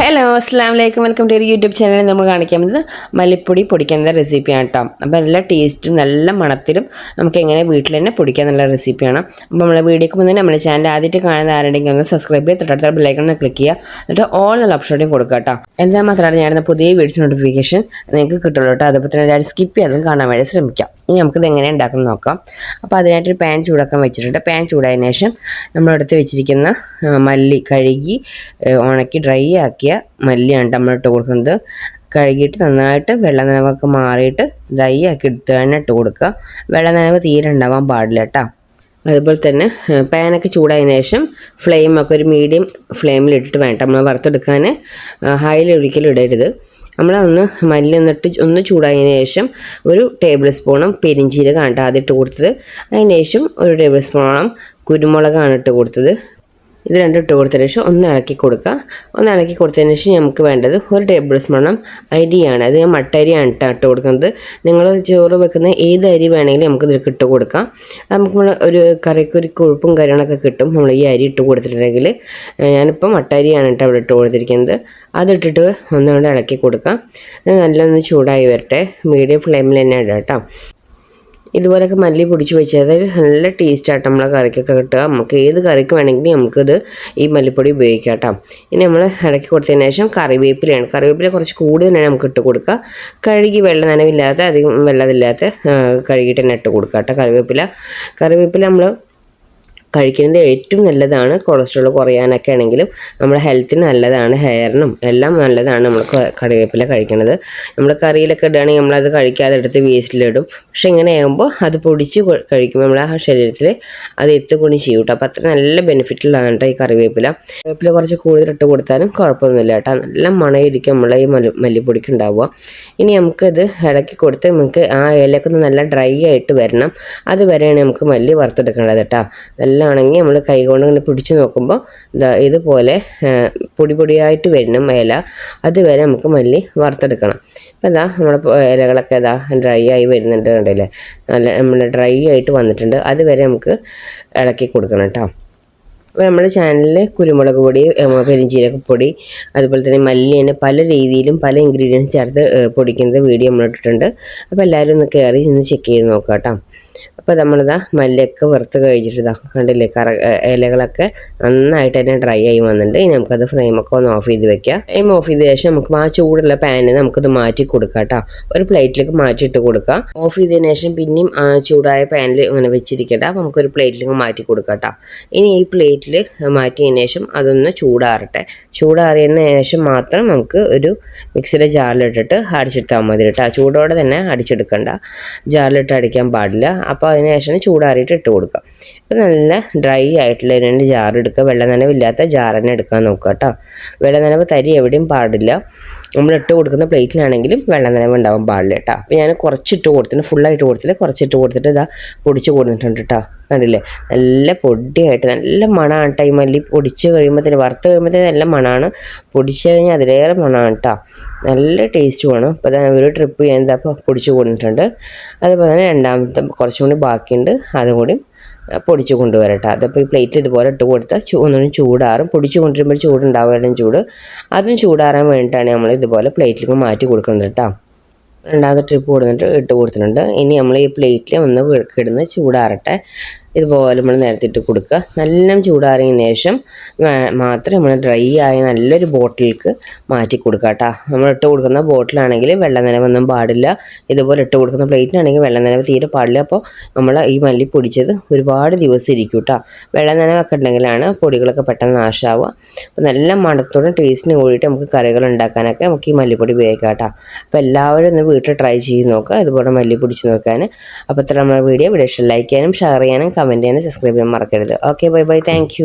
Hello അസ്സാം വലൈക്കും welcome to YouTube ചാനലിൽ നമ്മൾ കാണിക്കാൻ പറ്റുന്നത് മല്ലിപ്പൊടി പൊടിക്കുന്ന റെസിപ്പിയാണ് കേട്ടോ. അപ്പോൾ നല്ല ടേസ്റ്റും നല്ല മണത്തിലും നമുക്ക് എങ്ങനെ വീട്ടിൽ തന്നെ പൊടിക്കാൻ നല്ല റെസിപ്പിയാണ്. അപ്പോൾ നമ്മളെ വീഡിയോക്ക് മുന്നേ നമ്മുടെ ചാനൽ ആദ്യമായിട്ട് കാണുന്ന ആരുടെങ്കിൽ ഒന്ന് സബ്സ്ക്രൈബ് ചെയ്ത് തൊട്ടടുത്ത ബെല്ലൈക്കൺ ക്ലിക്ക് ചെയ്യുക. എന്നിട്ട് ഓൾ നല്ല ഓപ്ഷനോടെയും കൊടുക്കുക കേട്ടോ. എന്താ മാത്രമാണ് ഞാൻ പുതിയ വീഡിയോസ് നോട്ടിഫിക്കേഷൻ നിങ്ങൾക്ക് കിട്ടുള്ളൂ കേട്ടോ. അതുപോലെ തന്നെ സ്കിപ്പ് ചെയ്യാതും കാണാൻ വേണ്ടി ശ്രമിക്കാം. ഇനി നമുക്കിത് എങ്ങനെ ഉണ്ടാക്കണം നോക്കാം. അപ്പോൾ അതിനായിട്ടൊരു പാൻ ചൂടാക്കാൻ വെച്ചിട്ടുണ്ട്. പാൻ ചൂടായതിനു ശേഷം നമ്മളെടുത്ത് വെച്ചിരിക്കുന്ന മല്ലി കഴുകി ഉണക്കി ഡ്രൈ ആക്കിയ മല്ലിയാണ് നമ്മൾ ഇട്ട് കൊടുക്കുന്നത്. കഴുകിയിട്ട് നന്നായിട്ട് വെള്ള നനവൊക്കെ മാറിയിട്ട് ഡ്രൈ ആക്കി എടുത്ത് തന്നെ ഇട്ട് കൊടുക്കുക. വെള്ള നനവ് തീരെ ഉണ്ടാവാൻ പാടില്ല കേട്ടോ. അതുപോലെ തന്നെ പാനൊക്കെ ചൂടായതിനു ശേഷം ഫ്ലെയിമൊക്കെ ഒരു മീഡിയം ഫ്ലെയിമിൽ ഇട്ടിട്ട് വേണ്ട നമ്മൾ വറുത്തെടുക്കാൻ. ഹൈയിൽ ഒരിക്കലും ഇടരുത്. നമ്മൾ ഒന്ന് മല്ലി ഒന്നിട്ട് ഒന്ന് ചൂടായതിന് ശേഷം ഒരു ടേബിൾ സ്പൂണും പെരിഞ്ചീരകമാണ് ആദ്യം ഇട്ട് കൊടുത്തത്. അതിന് ശേഷം ഒരു ടേബിൾ സ്പൂണോളം കുരുമുളകാണ് ഇട്ട് കൊടുത്തത്. ഇത് രണ്ടും ഇട്ട് കൊടുത്തതിന് ശേഷം ഒന്ന് ഇളക്കി കൊടുക്കുക. ഒന്ന് ഇളക്കി കൊടുത്തതിന് ശേഷം നമുക്ക് വേണ്ടത് ഒരു ടേബിൾ സ്പൂണം അരിയാണ്. അത് ഞാൻ മട്ട അരിയാണ് കേട്ടോ ഇട്ട് കൊടുക്കുന്നത്. നിങ്ങൾ ചോറ് വെക്കുന്ന ഏത് അരി വേണമെങ്കിലും നമുക്ക് ഇതിൽ ഇട്ട് കൊടുക്കാം. നമുക്ക് ഒരു കറിക്ക് ഒരു കൊഴുപ്പും കാര്യങ്ങളൊക്കെ കിട്ടും. നമ്മൾ ഈ അരി ഇട്ട് കൊടുത്തിട്ടുണ്ടെങ്കിൽ ഞാനിപ്പോൾ മട്ട അരിയാണ് കേട്ടോ അവിടെ ഇട്ട് കൊടുത്തിരിക്കുന്നത്. അതിട്ടിട്ട് ഒന്നുകൊണ്ട് ഇളക്കി കൊടുക്കാം. നല്ല നല്ലൊന്ന് ചൂടായി വരട്ടെ. മീഡിയം ഫ്ലെയിമിൽ തന്നെ ഇടാം കേട്ടോ. ഇതുപോലൊക്കെ മല്ലി പൊടിച്ച് വെച്ചാൽ നല്ല ടേസ്റ്റായിട്ട് നമ്മളെ കറിക്കൊക്കെ കിട്ടുക. നമുക്ക് ഏത് കറിക്ക് വേണമെങ്കിലും നമുക്കിത് ഈ മല്ലിപ്പൊടി ഉപയോഗിക്കാം കേട്ടോ. ഇനി നമ്മൾ ഇടയ്ക്ക് കൊടുത്തതിന് ശേഷം കറിവേപ്പിലയാണ്. കറിവേപ്പില കുറച്ച് തന്നെ നമുക്ക് ഇട്ട് കൊടുക്കുക കഴുകി വെള്ളം നനവില്ലാത്ത അധികം വെള്ളമില്ലാത്ത കഴുകിയിട്ട് തന്നെ ഇട്ട് കൊടുക്കുക കേട്ടോ കറിവേപ്പില. കറിവേപ്പില നമ്മൾ കഴിക്കുന്നത് ഏറ്റവും നല്ലതാണ് കൊളസ്ട്രോൾ കുറയാനൊക്കെ ആണെങ്കിലും നമ്മുടെ ഹെൽത്തിന് നല്ലതാണ് ഹെയറിനും എല്ലാം നല്ലതാണ് നമ്മൾ കറിവേപ്പില കഴിക്കുന്നത്. നമ്മൾ കറിയിലൊക്കെ ഇടുകയാണെങ്കിൽ നമ്മളത് കഴിക്കാതെ എടുത്ത് വേസ്റ്റിലിടും. പക്ഷെ ഇങ്ങനെ ആകുമ്പോൾ അത് പൊടിച്ച് കഴിക്കുമ്പോൾ നമ്മുടെ ആ ശരീരത്തിൽ അത് എത്തുകൊണ്ട് ചെയ്യും കേട്ടോ. അപ്പോൾ അത്ര നല്ല ബെനിഫിറ്റുള്ളതാണ് കേട്ടോ ഈ കറിവേപ്പില. കറിവേപ്പില കുറച്ച് കൂടുതൽ ഇട്ട് കൊടുത്താലും കുഴപ്പമൊന്നുമില്ല കേട്ടോ. നല്ല മണയിരിക്കും നമ്മളെ ഈ മല്ലി മല്ലിപ്പൊടിക്ക് ഉണ്ടാവുക. ഇനി നമുക്കത് ഇളക്കി കൊടുത്ത് നമുക്ക് ആ ഇലക്കൊന്ന് നല്ല ഡ്രൈ ആയിട്ട് വരണം. അത് വരെയാണ് നമുക്ക് മല്ലി വറുത്തെടുക്കേണ്ടത് കേട്ടോ. നല്ലതാണെങ്കിൽ നമ്മൾ കൈകൊണ്ട് ഇങ്ങനെ പിടിച്ചു നോക്കുമ്പോൾ ഇതാ ഇതുപോലെ പൊടി പൊടിയായിട്ട് വരണം ഇല അതുവരെ നമുക്ക് മല്ലി വറുത്തെടുക്കണം. അപ്പോൾ ഇതാ നമ്മുടെ ഇലകളൊക്കെ ഇതാ ഡ്രൈ ആയി വരുന്നുണ്ട് കണ്ടില്ലേ? നല്ല നമ്മൾ ഡ്രൈ ആയിട്ട് വന്നിട്ടുണ്ട്. അതുവരെ നമുക്ക് ഇളക്കി കൊടുക്കണം കേട്ടോ. അപ്പോൾ നമ്മുടെ ചാനലിൽ കുരുമുളക് പൊടി ഏഹ് പൊടി അതുപോലെ തന്നെ മല്ലി തന്നെ പല രീതിയിലും പല ഇൻഗ്രീഡിയൻസ് ചേർത്ത് പൊടിക്കുന്നത് വീഡിയോ നമ്മൾ ഇട്ടിട്ടുണ്ട്. അപ്പോൾ എല്ലാവരും ഒന്ന് കയറി ഒന്ന് ചെക്ക് ചെയ്ത് നോക്കാം കേട്ടോ. അപ്പോൾ നമ്മളിതാ മല്ലിയൊക്കെ വറുത്ത് കഴിച്ചിട്ട് ഇതാ കണ്ടില്ലേ? കറ ഇലകളൊക്കെ നന്നായിട്ട് തന്നെ ഡ്രൈ ആയി വന്നിട്ടുണ്ട്. ഇനി നമുക്കത് ഫ്ലെയിമൊക്കെ ഒന്ന് ഓഫ് ചെയ്ത് വെക്കാം. ഫ്ലെയിം ഓഫ് ചെയ്ത ശേഷം നമുക്ക് ആ ചൂടുള്ള പാനിൽ നമുക്കത് മാറ്റി കൊടുക്കാം കേട്ടോ ഒരു പ്ലേറ്റിലേക്ക് മാറ്റിയിട്ട് കൊടുക്കാം. ഓഫ് ചെയ്തതിന് ശേഷം പിന്നെയും ആ ചൂടായ പാനിൽ ഇങ്ങനെ വെച്ചിരിക്കട്ടെ. അപ്പോൾ നമുക്കൊരു പ്ലേറ്റിലേക്ക് മാറ്റി കൊടുക്കാം കേട്ടോ ഇനി ഈ പ്ലേറ്റിൽ മാറ്റിയതിന് ശേഷം അതൊന്ന് ചൂടാറട്ടെ. ചൂടാറിയതിന് ശേഷം മാത്രം നമുക്ക് ഒരു മിക്സിയുടെ ജാറിലിട്ടിട്ട് അടിച്ചെടുത്താൽ മതി കേട്ടോ ചൂടോടെ തന്നെ അടിച്ചെടുക്കണ്ട. ജാറിലിട്ട് അടിക്കാൻ പാടില്ല. അപ്പോൾ അതിന് ശേഷം ചൂടാറിയിട്ട് ഇട്ട് കൊടുക്കുക അപ്പോൾ നല്ല ഡ്രൈ ആയിട്ടുള്ള രണ്ട് ജാർ എടുക്കുക. വെള്ള നനവില്ലാത്ത ജാർ തന്നെ എടുക്കാൻ നോക്കുക കേട്ടോ. വെള്ളം നനവ് തരി എവിടെയും പാടില്ല. നമ്മൾ ഇട്ട് കൊടുക്കുന്ന പ്ലേറ്റിലാണെങ്കിലും വെള്ളം നനവ് ഉണ്ടാവാൻ പാടില്ല കേട്ടോ അപ്പോൾ ഞാൻ കുറച്ചിട്ട് കൊടുത്തിട്ട് ഫുള്ളായിട്ട് കൊടുത്തില്ല. കുറച്ചിട്ട് കൊടുത്തിട്ട് ഇതാ പൊടിച്ച് കൊടുത്തിട്ടുണ്ട് കേട്ടോ കണ്ടില്ലേ? നല്ല പൊടിയായിട്ട് നല്ല മണമാണ് കേട്ടോ ഈ മല്ലി. പൊടിച്ച് കഴിയുമ്പോഴത്തേന് വറുത്ത് കഴിയുമ്പോഴത്തേന് നല്ല മണമാണ് പൊടിച്ച് കഴിഞ്ഞാൽ അതിലേറെ മണമാണ് കേട്ടോ നല്ല ടേസ്റ്റുമാണ് അപ്പോൾ ഞാൻ ഒരു ട്രിപ്പ് ഞാൻ എന്താ പൊടിച്ച് കൊടുത്തിട്ടുണ്ട്. അതുപോലെ തന്നെ രണ്ടാമത്തെ കുറച്ചും കൂടി ബാക്കിയുണ്ട്. അതും കൂടി പൊടിച്ച് കൊണ്ടുവരട്ടെ. അതിപ്പോൾ ഈ പ്ലേറ്റിൽ ഇതുപോലെ ഇട്ട് കൊടുത്താൽ ചൂ ഒന്നും ചൂടാറും. പൊടിച്ച് കൊണ്ടുവരുമ്പോൾ ചൂടുണ്ടാവുകയും ചൂട്. അതും ചൂടാറാൻ വേണ്ടിയിട്ടാണ് നമ്മൾ ഇതുപോലെ പ്ലേറ്റിലേക്ക് മാറ്റി കൊടുക്കുന്നത് കേട്ടോ. രണ്ടാമത്തെ ട്രിപ്പ് കൊടുത്തിട്ട് ഇട്ട് കൊടുത്തിട്ടുണ്ട്. ഇനി നമ്മൾ ഈ പ്ലേറ്റിൽ ഒന്ന് കിടന്ന് ചൂടാറട്ടെ. ഇതുപോലെ നമ്മൾ നേരത്തിട്ട് കൊടുക്കുക. നല്ല ചൂടാറിയതിന് ശേഷം മാത്രം നമ്മൾ ഡ്രൈ ആയ നല്ലൊരു ബോട്ടിലേക്ക് മാറ്റി കൊടുക്കുക കേട്ടോ. നമ്മൾ ഇട്ട് കൊടുക്കുന്ന ബോട്ടിലാണെങ്കിൽ നനവൊന്നും പാടില്ല. ഇതുപോലെ ഇട്ട് കൊടുക്കുന്ന പ്ലേറ്റിലാണെങ്കിൽ വെള്ളം നനവ് തീരെ പാടില്ല. അപ്പോൾ നമ്മൾ ഈ മല്ലി പൊടിച്ചത് ഒരുപാട് ദിവസം ഇരിക്കും കേട്ടോ. വെള്ളം നനവൊക്കെ ഉണ്ടെങ്കിലാണ് പൊടികളൊക്കെ പെട്ടെന്ന് നാശമാവുക അപ്പോൾ നല്ല മണത്തോടും ടേസ്റ്റിന് കൂടിയിട്ട് നമുക്ക് കറികൾ ഉണ്ടാക്കാനൊക്കെ നമുക്ക് ഈ മല്ലിപ്പൊടി ഉപയോഗിക്കാം കേട്ടോ. അപ്പോൾ എല്ലാവരും ഒന്ന് വീട്ടിൽ ട്രൈ ചെയ്ത് നോക്കുക. ഇതുപോലെ മല്ലി പൊടിച്ച് നോക്കാൻ. അപ്പോൾ ഇത്ര നമ്മുടെ വീഡിയോ. വീഡിയോ ലൈക്ക് ചെയ്യാനും ഷെയർ ചെയ്യാനും കമന്റ് ചെയ്യാനും സബ്സ്ക്രൈബ് ചെയ്യാൻ മറക്കരുത്. Okay bye bye thank